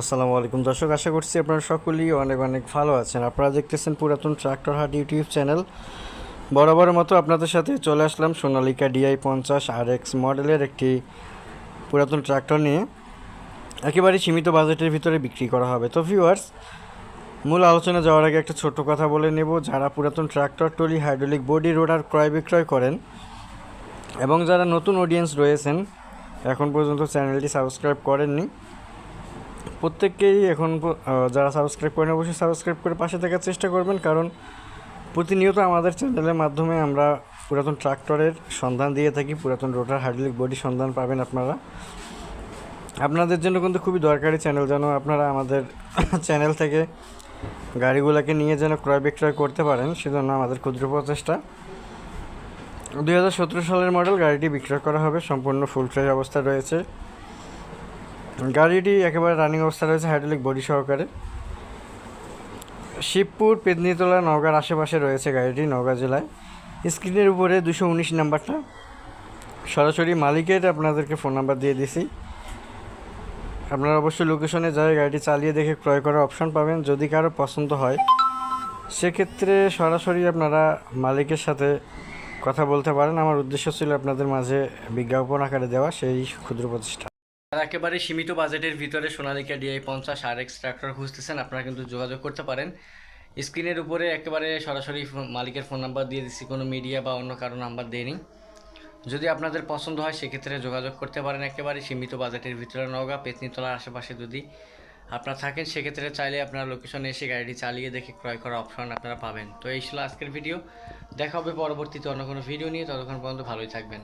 আসসালামু আলাইকুম। দর্শক, আশা করছি আপনারা সকলেই অনেক অনেক ভালো আছেন। আপনারা দেখতেছেন পুরাতন ট্রাক্টর হাট ইউটিউব চ্যানেল। বরাবরের মতো আপনাদের সাথে চলে আসলাম সোনালিকা ডিআই পঞ্চাশ আর এক্স মডেলের একটি পুরাতন ট্রাক্টর নিয়ে। একেবারে সীমিত বাজেটের ভিতরে বিক্রি করা হবে। তো ভিউয়ার্স, মূল আলোচনা যাওয়ার আগে একটা ছোট্ট কথা বলে নেব। যারা পুরাতন ট্রাক্টর, টলি, হাইড্রোলিক, বডি, রোডার ক্রয় বিক্রয় করেন এবং যারা নতুন অডিয়েন্স রয়েছেন, এখন পর্যন্ত চ্যানেলটি সাবস্ক্রাইব করেননি প্রত্যেককেই এখন যারা সাবস্ক্রাইব করেন, অবশ্যই সাবস্ক্রাইব করে পাশে থাকার চেষ্টা করবেন, কারণ প্রতিনিয়ত আমাদের চ্যানেলের মাধ্যমে আমরা পুরাতন ট্রাক্টরের সন্ধান দিয়ে থাকি, পুরাতন রোটার হাইড্রোলিক বডি সন্ধান পাবেন আপনারা। আপনাদের জন্য কিন্তু খুবই দরকারি চ্যানেল যেন আপনারা আমাদের চ্যানেল থেকে গাড়িগুলোকে নিয়ে যেন ক্রয় বিক্রয় করতে পারেন, সেজন্য আমাদের ক্ষুদ্র প্রচেষ্টা। দুই হাজার সতেরো সালের মডেল গাড়িটি বিক্রয় করা হবে, সম্পূর্ণ ফুল ফ্রেশ অবস্থায় রয়েছে। গাড়িটি একেবারে রানিং অবস্থা রয়েছে হাইড্রোলিক বডি সহকারে। শিবপুর পেদনিতলা নওগাঁর আশেপাশে রয়েছে গাড়িটি, নওগাঁ জেলায়। স্ক্রিনের উপরে দুশো উনিশ নাম্বারটা। সরাসরি মালিকের আপনাদেরকে ফোন নাম্বার দিয়ে দিছি। আপনারা অবশ্যই লোকেশনে যায় গাড়িটি চালিয়ে দেখে ক্রয় করার অপশন পাবেন। যদি কারও পছন্দ হয়, সেক্ষেত্রে সরাসরি আপনারা মালিকের সাথে কথা বলতে পারেন। আমার উদ্দেশ্য ছিল আপনাদের মাঝে বিজ্ঞাপন আকারে দেওয়া, সেই ক্ষুদ্র প্রতিষ্ঠান। একেবারে সীমিত বাজেটের ভিতরে সোনালিকা ডিআই পঞ্চাশ আর এক্স ট্রাক্টর খুঁজতেছেন আপনারা কিন্তু যোগাযোগ করতে পারেন। স্ক্রিনের উপরে একেবারে সরাসরি মালিকের ফোন নাম্বার দিয়ে দিচ্ছি, কোনো মিডিয়া বা অন্য কারও নাম্বার দেয়নি। যদি আপনাদের পছন্দ হয়, সেক্ষেত্রে যোগাযোগ করতে পারেন একেবারে সীমিত বাজেটের ভিতরে, নওগাঁ পেতনিতলার আশেপাশে যদি আপনারা থাকেন, সেক্ষেত্রে চাইলে আপনার লোকেশনে এসে গাড়িটি চালিয়ে দেখে ক্রয় করার অপশন আপনারা পাবেন। তো এই ছিল আজকের ভিডিও দেখা হবে পরবর্তীতে অন্য কোনো ভিডিও নিয়ে। ততক্ষণ পর্যন্ত ভালোই থাকবেন।